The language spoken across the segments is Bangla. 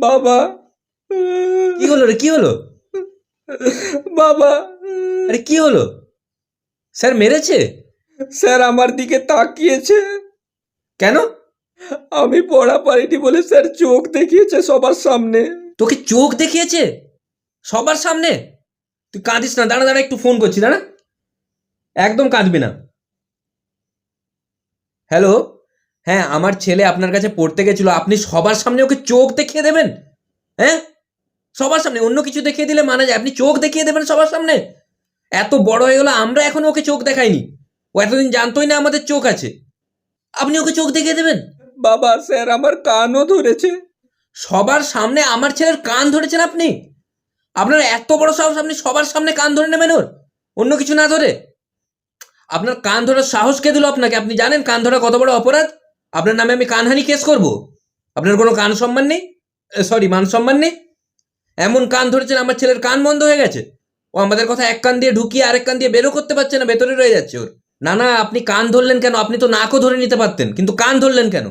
বাবা। কি হলো রে কি হলো? বাবা। আরে কি হলো? স্যার মেরেছে? স্যার আমার দিকে তাকিয়েছে। কেন? আমি পড়া পারিনি বলে স্যার চোখ দেখিয়েছে সবার সামনে। তোকে চোখ দেখিয়েছে? সবার সামনে? তুই কাঁদিস না দাঁড়া দাঁড়া একটু ফোন করছি দাঁড়া। একদম কাঁদবি না। হ্যালো হ্যাঁ আমার ছেলে আপনার কাছে পড়তে গেছিল আপনি সবার সামনে ওকে চোখ দেখিয়ে দেবেন? হ্যাঁ? সবার সামনে অন্য কিছু দেখিয়ে দিলে মানা যায় আপনি চোখ দেখিয়ে দেবেন সবার সামনে? এত বড় হয়ে গেলো আমরা এখন ওকে চোখ দেখাইনি। ও এতদিন জানতোই না আমাদের চোখ আছে। আপনি ওকে চোখ দেখিয়ে দেবেন? বাবা স্যার আমার কানও ধরেছে। সবার সামনে আমার ছেলের কান ধরেছেন আপনি? আপনার এত বড় সাহস আপনি সবার সামনে কান ধরে নেবেন ওর? অন্য কিছু না ধরে? আপনার কান ধরার সাহস কে দিল আপনাকে? আপনি জানেন কান ধরা কত বড় অপরাধ? আপনার নামে আমি কানহানি কেস করব? আপনার কোনো কান সম্মান নেই? সরি মান সম্মান নেই? এমন কান ধরেছেন আমার ছেলের কান বন্ধ হয়ে গেছে। ও আমাদের কথা এক কান দিয়ে ঢুকিয়ে আরেক কান দিয়ে বেরো করতে পারছে না ভেতরে রয়ে যাচ্ছে ওর। না না আপনি কান ধরলেন কেন? আপনি তো নাকও ধরে নিতে পারতেন কিন্তু কান ধরলেন কেন?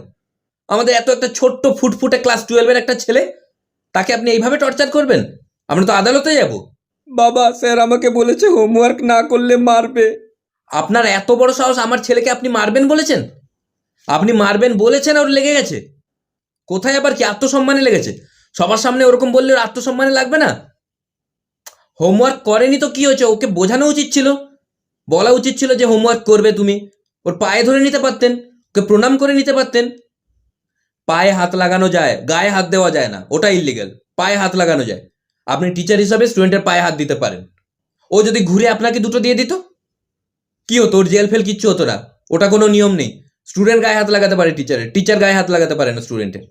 আমাদের এত একটা ছোট্ট ফুটফুটে ক্লাস টুয়েলভের একটা ছেলে তাকে আপনি এইভাবে টর্চার করবেন? আমরা তো আদালতে যাব। বাবা স্যার আমাকে বলেছে হোমওয়ার্ক না করলে মারবে। আপনার এত বড় সাহস আমার ছেলেকে আপনি মারবেন বলেছেন? আপনি মারবেন বলেছেন ওর লেগে গেছে। কোথায় আবার কি আত্মসম্মানে লেগেছে? সবার সামনে ওরকম বললে ওর আত্মসম্মানে লাগবে না? হোমওয়ার্ক করেনি তো কি হয়েছে? ওকে বোঝানো উচিত ছিল। বলা উচিত ছিল যে হোমওয়ার্ক করবে তুমি। ওর পায়ে ধরে নিতে পারতেন, ওকে প্রণাম করে নিতে পারতেন। পায়ে হাত লাগানো যায়, গায়ে হাত দেওয়া যায় না ওটা ইলিগাল পায়ে হাত লাগানো যায়। আপনি টিচার হিসাবে স্টুডেন্টের পায়ে হাত দিতে পারেন। ও যদি ঘুরে আপনাকে দুটো দিয়ে দিত? কি হতো? ওর জেল ফেল কিচ্ছু হতো না। ওটা কোনো নিয়ম নেই। স্টুডেন্ট গায়ে হাত লাগাতে পারে টিচারের টিচার গায়ে হাত লাগাতে পারে না স্টুডেন্টের